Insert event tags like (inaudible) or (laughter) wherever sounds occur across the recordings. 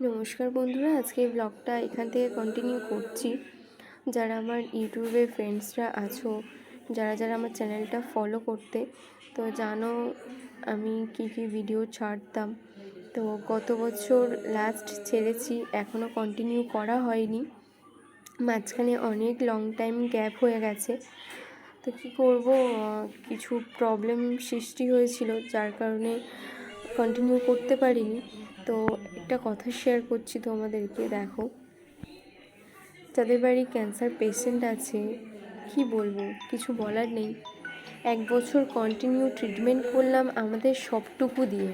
নমস্কার বন্ধুরা, আজকে ব্লগটা এখান থেকে কন্টিনিউ করছি। যারা আমার ইউটিউবে ফ্রেন্ডসরা আছো, যারা যারা আমার চ্যানেলটা ফলো করতে, তো জানো আমি কী কী ভিডিও ছাড়তাম। তো গত বছর লাস্ট ছেড়েছি এখনও কন্টিনিউ করা হয়নি। মাঝখানে অনেক লং টাইম গ্যাপ হয়ে গেছে। তো কী করব, কিছু প্রবলেম সৃষ্টি হয়েছিল, যার কারণে কন্টিনিউ করতে পারিনি। তো একটা কথা শেয়ার করছি তোমাদেরকে, দেখো। যাদের বাড়ি ক্যান্সার পেশেন্ট আছে, কি বলব, কিছু বলার নেই। এক বছর কন্টিনিউ ট্রিটমেন্ট করলাম আমাদের সবটুকু দিয়ে।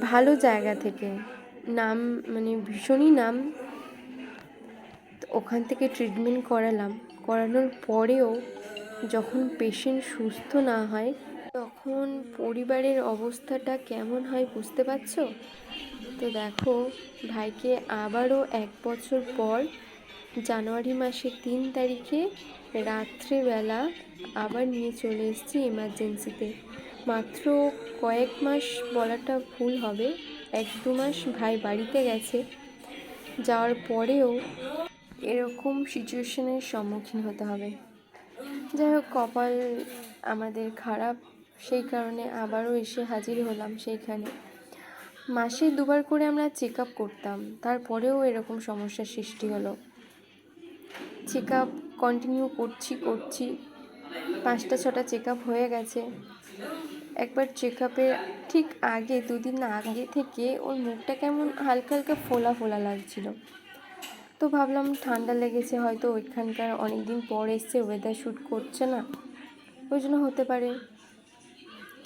ভালো জায়গা থেকে। নাম মানে ভীষণই নাম। ওখান থেকে ট্রিটমেন্ট করালাম। করানোর পরেও যখন পেশেন্ট সুস্থ না হয় তখন পরিবারের অবস্থাটা কেমন হয় বুঝতে পারছ? তো দেখো, ভাইকে আবারও এক বছর পর জানুয়ারি মাসের তিন তারিখে রাত্রেবেলা আবার নিয়ে চলে এসেছি এমার্জেন্সিতে মাত্র কয়েক মাস বলাটা ভুল হবে, এক দু মাস ভাই বাড়িতে গেছে। যাওয়ার পরেও এরকম সিচুয়েশনের সম্মুখীন হতে হবে। যাই হোক, কপাল আমাদের খারাপ। সেই কারণে আবারও এসে হাজির হলাম সেইখানে। মাসে দুবার করে আমরা চেক আপ করতাম, তারপরেও এরকম সমস্যার সৃষ্টি হলো। চেক আপ কন্টিনিউ করছি করছি। পাঁচটা, ছটা চেক আপ হয়ে গেছে। একবার চেক আপের ঠিক আগে, দুদিন আগে থেকে ওর মুখটা কেমন হালকা হালকা ফোলা ফোলা লাগছিল। তো ভাবলাম ঠান্ডা লেগেছে, হয়তো ওইখানকার অনেক দিন পর এসছে ওয়েদার শ্যুট করছে না। ওই জন্য হতে পারে।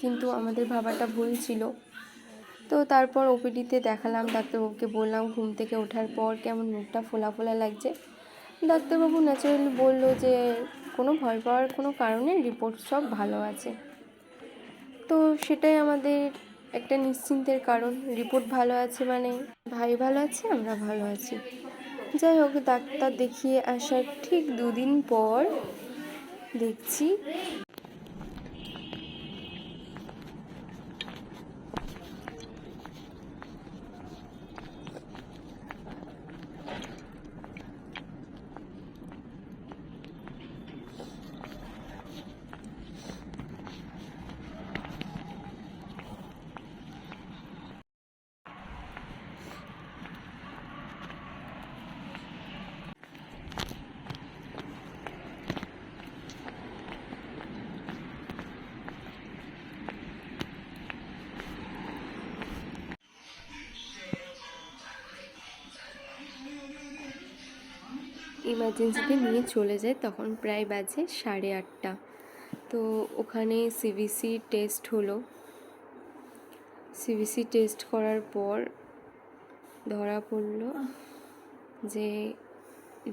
কিন্তু আমাদের ভাবাটা ভুল ছিল। তো তারপর ওপিডিতে দেখালাম, ডাক্তারবাবুকে বললাম ঘুম থেকে ওঠার পর কেমন মুখটা ফোলা ফোলা লাগছে। ডাক্তারবাবু ন্যাচারালি বলল যে, কোনো ভয় পাওয়ার কোনো কারণে রিপোর্ট সব ভালো আছে। তো সেটাই আমাদের একটা নিশ্চিন্তের কারণ। রিপোর্ট ভালো আছে মানে ভাই ভালো আছে, আমরা ভালো আছি। যাই হোক, ডাক্তার দেখিয়ে আসার ঠিক দুদিন পর দেখছি ইমার্জেন্সিতে নিয়ে চলে যায়, তখন প্রায় বাজে সাড়ে আটটা। তো ওখানে সিবিসি টেস্ট হলো। সিবিসি টেস্ট করার পর ধরা পড়ল যে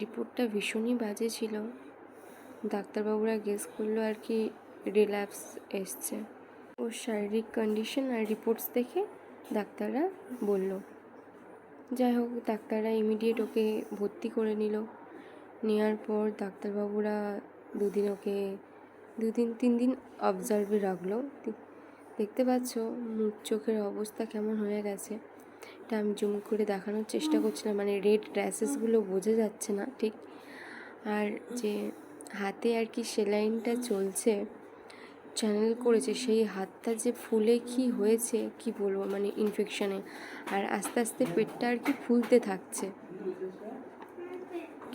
রিপোর্টটা ভীষণই বাজে ছিল। ডাক্তারবাবুরা গেস করল আর কি রিল্যাপস এসছে। ওর শারীরিক কন্ডিশন আর রিপোর্টস দেখে ডাক্তাররা বলল, যাই হোক, ডাক্তাররা ইমিডিয়েট ওকে ভর্তি করে নিল। নেওয়ার পর ডাক্তারবাবুরা দুদিন ওকে দুদিন তিন দিন অবজার্ভে রাখল দেখতে পাচ্ছ, মুখ চোখের অবস্থা কেমন হয়ে গেছে। এটা আমি জুম করে দেখানোর চেষ্টা করছিলাম মানে রেড ড্রেসেসগুলো বোঝা যাচ্ছে না, ঠিক? আর যে হাতে আর কি সেলাইনটা চলছে চ্যানেল করেছে, সেই হাতটা যে ফুলে কি হয়েছে, কি বলব মানে ইনফেকশনে আর আস্তে আস্তে পেটটা আর কি ফুলতে থাকছে।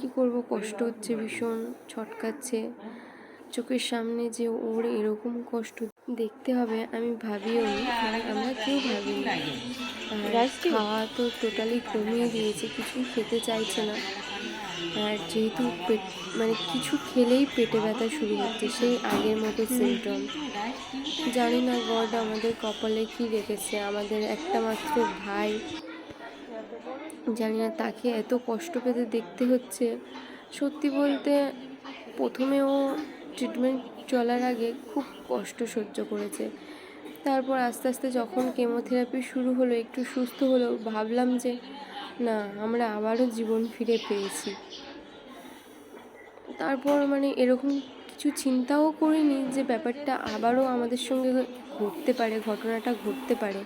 কি করব? কষ্ট হচ্ছে ভীষণ ছটকাচ্ছে। চোখের সামনে যে ওর এরকম কষ্ট দেখতে হবে আমি ভাবিও নি আমরা কেউ ভাবি আর খাওয়া তো টোটালি কমিয়ে দিয়েছে কিছুই খেতে চাইছে না। আর যেহেতু পেট মানে কিছু খেলেই পেটে ব্যথা শুরু হচ্ছে সেই আগের মতো সিমটম জানি না গড আমাদের কপালে কি রেখেছে আমাদের একটা মাত্র ভাই জানি না, তাকে এত কষ্ট পেতে দেখতে হচ্ছে। সত্যি বলতে প্রথমে ও ট্রিটমেন্ট চলার আগে খুব কষ্ট সহ্য করেছে। তারপর আস্তে আস্তে যখন কেমোথেরাপি শুরু হলো, একটু সুস্থ হলো, ভাবলাম যে, না, আমরা আবারও জীবন ফিরে পেয়েছি। তারপর মানে এরকম কিছু চিন্তাও করিনি যে, ব্যাপারটা আবারও আমাদের সঙ্গে ঘটতে পারে, ঘটনাটা ঘটতে পারে।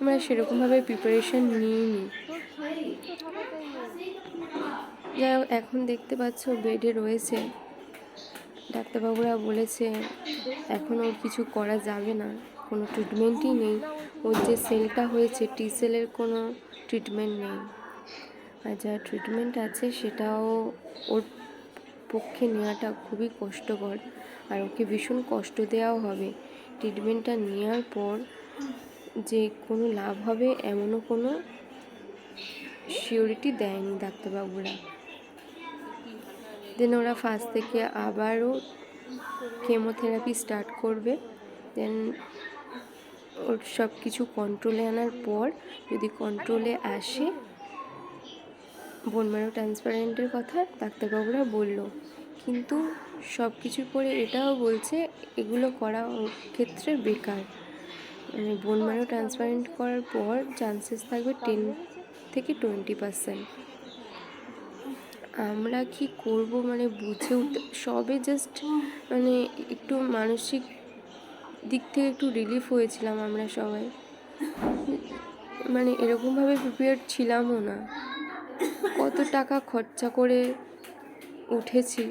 আমরা সেরকমভাবে প্রিপারেশন নিইনি। যাই হোক, এখন দেখতে পাচ্ছ বেডে রয়েছে। ডাক্তারবাবুরা বলেছে, এখন ওর কিছু করা যাবে না, কোনো ট্রিটমেন্টই নেই। ওর যে সেলটা হয়েছে টি সেলের কোনো ট্রিটমেন্ট নেই। আর যা ট্রিটমেন্ট আছে, সেটাও ওর পক্ষে নেওয়াটা খুবই কষ্টকর। আর ওকে ভীষণ কষ্ট দেওয়াও হবে। ট্রিটমেন্টটা নেওয়ার পর যে কোনো লাভ হবে, এমনও কোনো সিওরিটি দেয়নি ডাক্তারবাবুরা। দেন ওরা ফার্স্ট থেকে আবারও কেমোথেরাপি স্টার্ট করবে। দেন ওর সব কিছু কন্ট্রোলে আনার পর যদি কন্ট্রোলে আসে বোনমারো ট্রান্সপারেন্টের কথা ডাক্তারবাবুরা বলল। কিন্তু সব কিছুর পরে এটাও বলছে, এগুলো করা ক্ষেত্রে বেকার। মানে বোন বোনমারো ট্রান্সপারেন্ট করার পর চান্সেস থাকবে টেন থেকে টোয়েন্টি পার্সেন্ট আমরা কি করব? মানে বুঝে উঠতে (laughs) সবে জাস্ট মানে একটু মানসিক দিক থেকে একটু রিলিফ হয়েছিলাম আমরা সবাই। মানে এরকমভাবে প্রিপেয়ার ছিলামও না। কত টাকা খরচা করে উঠেছি।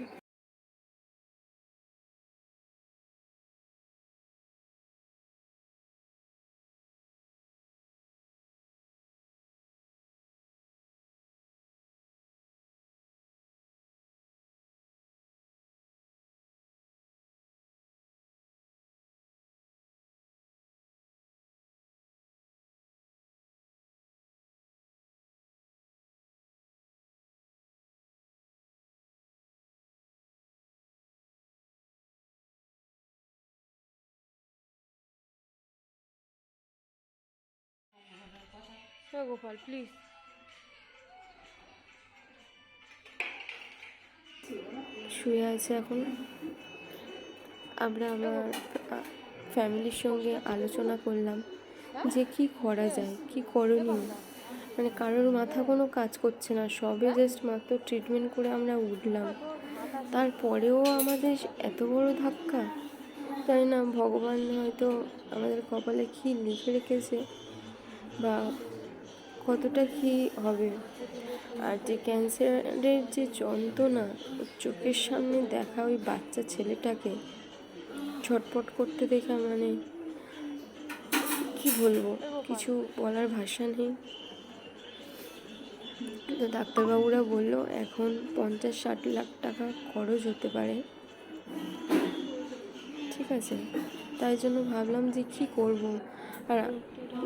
হ্যাঁ গোপাল প্লিজ শুয়ে আছে এখন। আমরা আমার ফ্যামিলির সঙ্গে আলোচনা করলাম যে কি করা যায়, কি করণীয়। মানে কারোর মাথা কোনো কাজ করছে না, সবে জাস্ট মাত্র ট্রিটমেন্ট করে আমরা উঠলাম। তারপরেও আমাদের এত বড় ধাক্কা। জানি না, ভগবান হয়তো আমাদের কপালে কী লিখে রেখেছে বা কতটা কি হবে? আর যে ক্যান্সারের যে যন্ত্রণা, চোখের সামনে দেখা ওই বাচ্চা ছেলেটাকে ছটপট করতে দেখা মানে কি বলব? কিছু বলার ভাষা নেই। তো ডাক্তারবাবুরা বলল, এখন পঞ্চাশ ষাট লাখ টাকা খরচ হতে পারে। ঠিক আছে? তাই জন্য ভাবলাম যে কি করব? আর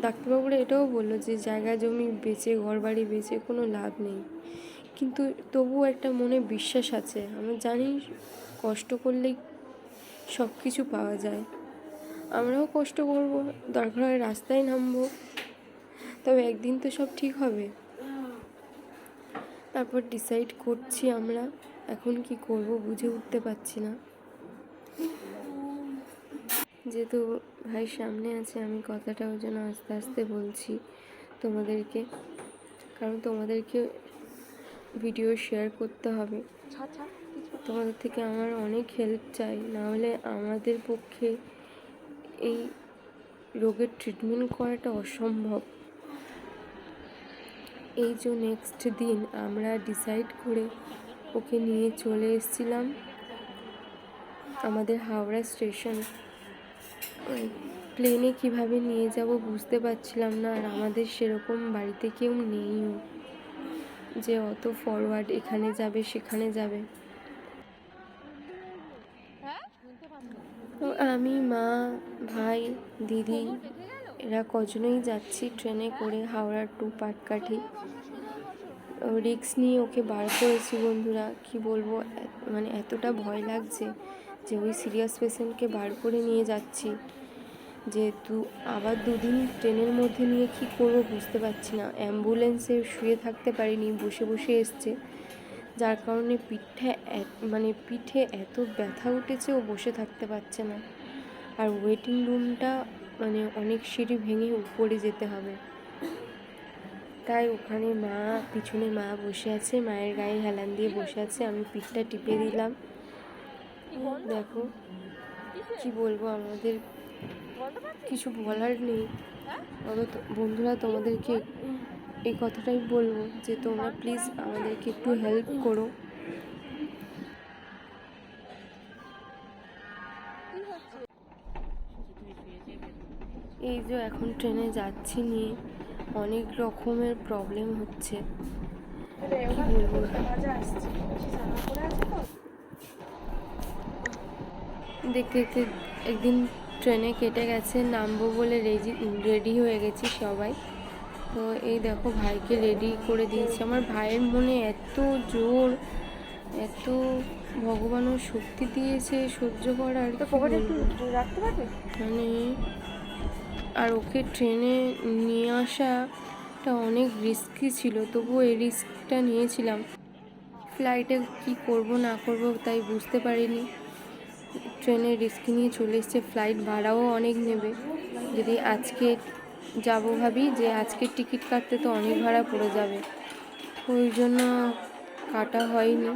ডাক্তারবাবুরা এটাও বলল যে জায়গা জমি বেচে ঘর বাড়ি বেচে কোনো লাভ নেই। কিন্তু তবুও একটা মনে বিশ্বাস আছে। আমরা জানি কষ্ট করলেই সব কিছু পাওয়া যায়। আমরাও কষ্ট করব, দরকার হয় রাস্তায় নামবো। তবে একদিন তো সব ঠিক হবে। তারপর ডিসাইড করছি আমরা। এখন কি করব বুঝে উঠতে পারছি না। যেহেতু ভাই সামনে আছে, আমি কথাটা ওই জন্য আস্তে আস্তে বলছি তোমাদেরকে। কারণ তোমাদেরকে ভিডিও শেয়ার করতে হবে। তোমাদের থেকে আমার অনেক হেল্প চাই। নাহলে আমাদের পক্ষে এই রোগের ট্রিটমেন্ট করাটা অসম্ভব। এই যে নেক্সট দিন আমরা ডিসাইড করে ওকে নিয়ে চলে এসেছিলাম আমাদের হাওড়া স্টেশন প্লেনে কীভাবে নিয়ে যাব বুঝতে পারছিলাম না, আর আমাদের সেরকম বাড়িতে কেউ নেইও। যে অত ফরওয়ার্ড এখানে যাবে, সেখানে যাবে। তো আমি, মা, ভাই, দিদি, এরা কজনই যাচ্ছি ট্রেনে করে হাওড়া টু পাটকাঠি। রিক্স নিয়ে ওকে বার করেছি বন্ধুরা, কি বলব মানে এতটা ভয় লাগছে। যে ওই সিরিয়াস পেশেন্টকে বার করে নিয়ে যাচ্ছি। যেহেতু আবার দুদিন ট্রেনের মধ্যে নিয়ে কি করব বুঝতে পারছি না। অ্যাম্বুলেন্সে শুয়ে থাকতে পারিনি, বসে বসে এসছে। যার কারণে পিঠে মানে পিঠে এত ব্যথা উঠেছে, ও বসে থাকতে পারছে না। আর ওয়েটিং রুমটা মানে অনেক সিঁড়ি ভেঙে উপরে যেতে হবে। তাই ওখানে মা, পিছনে মা বসে আছে, মায়ের গায়ে হেলান দিয়ে বসে আছে। আমি পিঠটা টিপে দিলাম। দেখো কি বলব আমাদের কিছু বলার নেই। তবে বন্ধুরা তোমাদেরকে এই কথাটাই বলব যে তোমরা প্লিজ আমাদেরকে একটু হেল্প করো। এই যে এখন ট্রেনে যাচ্ছি নিয়ে অনেক রকমের প্রবলেম হচ্ছে। কি বলব? দেখতে দেখতে একদিন ট্রেনে কেটে গেছে নামবো বলে রেডি রেডি হয়ে গেছি সবাই। তো এই দেখো ভাইকে রেডি করে দিয়েছি। আমার ভাইয়ের মনে এত জোর এত ভগবানও শক্তি দিয়েছে সহ্য করার কি রাখতে পারবে? মানে আর ওকে ট্রেনে নিয়ে আসাটা অনেক রিস্কি ছিল তবুও এই রিস্কটা নিয়েছিলাম। ফ্লাইটে কি করব না করব তাই বুঝতে পারিনি। ট্রেনে রিস্ক নিয়ে চলে এসছে ফ্লাইট ভাড়াও অনেক নেবে। যদি আজকে যাব ভাবি যে আজকে টিকিট কাটতে তো অনেক ভাড়া পড়ে যাবে। ওই জন্য কাটা হয়নি।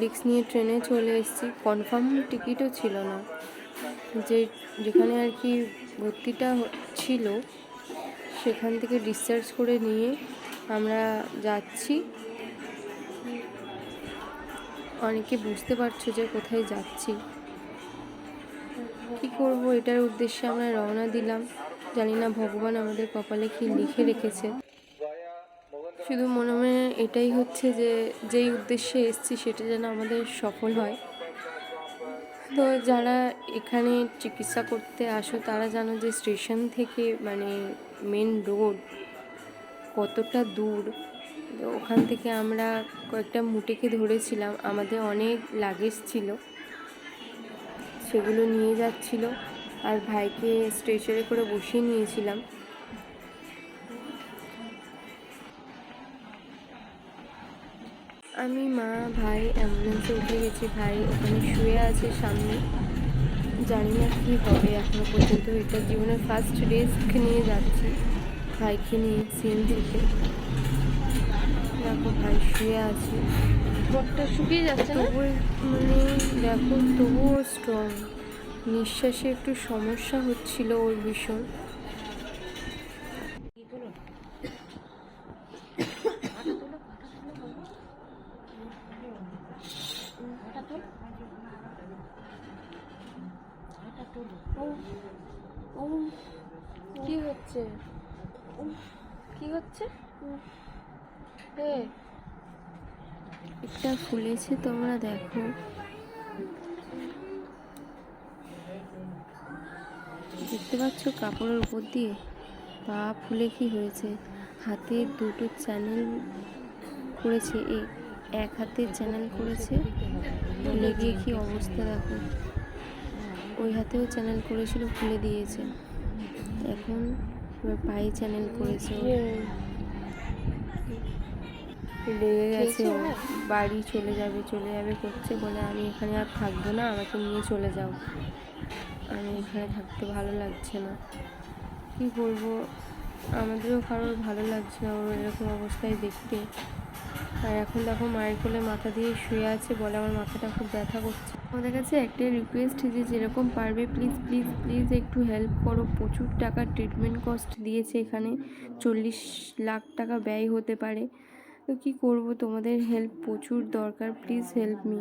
রিস্ক নিয়ে ট্রেনে চলে এসেছি। কনফার্ম টিকিটও ছিল না। যে যেখানে আর কি ভর্তিটা ছিল, সেখান থেকে ডিসচার্জ করে নিয়ে আমরা যাচ্ছি। অনেকে বুঝতে পারছ যে কোথায় যাচ্ছি। কি করব? এটার উদ্দেশ্যে আমরা রওনা দিলাম। জানি না, ভগবান আমাদের কপালে কি লিখে রেখেছে। শুধু মনে মনে এটাই হচ্ছে যে, যেই উদ্দেশ্যে এসেছি সেটা যেন আমাদের সফল হয়। তো যারা এখানে চিকিৎসা করতে আসো, তারা জানো যে স্টেশন থেকে মানে মেন রোড কতটা দূর। ওখান থেকে আমরা কয়েকটা মুটেকে ধরেছিলাম। আমাদের অনেক লাগেজ ছিল। সেগুলো নিয়ে যাচ্ছিল আর ভাইকে স্ট্রেচারে করে বসিয়ে নিয়েছিলাম। আমি, মা, ভাই, অ্যাম্বুলেন্সে উঠে গেছি। ভাই ওখানে শুয়ে আছে সামনে। জানি না কী হবে, এখনও পর্যন্ত এটা জীবনের ফার্স্ট রিস্ক নিয়ে যাচ্ছি। ভাইকে নিয়ে সিএনজিতে দেখো, ভাই শুয়ে আছে। ঠোঁটটা শুকিয়ে যাচ্ছে না? মানে দেখো তবুও স্ট্রং নিঃশ্বাসে একটু সমস্যা হচ্ছিল ওর ভীষণ। কি হচ্ছে? কি হচ্ছে? এ এটা ফুলেছে তোমরা দেখো। দেখতে পাচ্ছ কাপড়ের উপর দিয়ে? পা ফুলে কি হয়েছে? হাতে দুটো চ্যানেল করেছে এক হাতে চ্যানেল করেছে। ফুলে গিয়ে কি অবস্থা দেখো। ওই হাতেও চ্যানেল করেছিল, ফুলে দিয়েছে। এখন পায়ে চ্যানেল করেছে। লেগে গেছে বাড়ি চলে যাবে চলে যাবে করছে বলে আমি এখানে আর থাকব না আমাকে নিয়ে চলে যাও। আমি এখানে থাকতে ভালো লাগছে না। কি করব আমাদেরও কারোর ভালো লাগছে না ওর এরকম অবস্থায় দেখতে। আর এখন দেখো মায়ের কোলে মাথা দিয়ে শুয়ে আছে বলে আমার মাথাটা খুব ব্যথা করছে। আমাদের কাছে একটাই রিকোয়েস্ট যে যেরকম পারবে প্লিজ প্লিজ প্লিজ একটু হেল্প করো। প্রচুর টাকা ট্রিটমেন্ট কস্ট দিয়েছে এখানে। চল্লিশ লাখ টাকা ব্যয় হতে পারে। তো কী করব? তোমাদের হেল্প প্রচুর দরকার প্লিজ হেল্প মি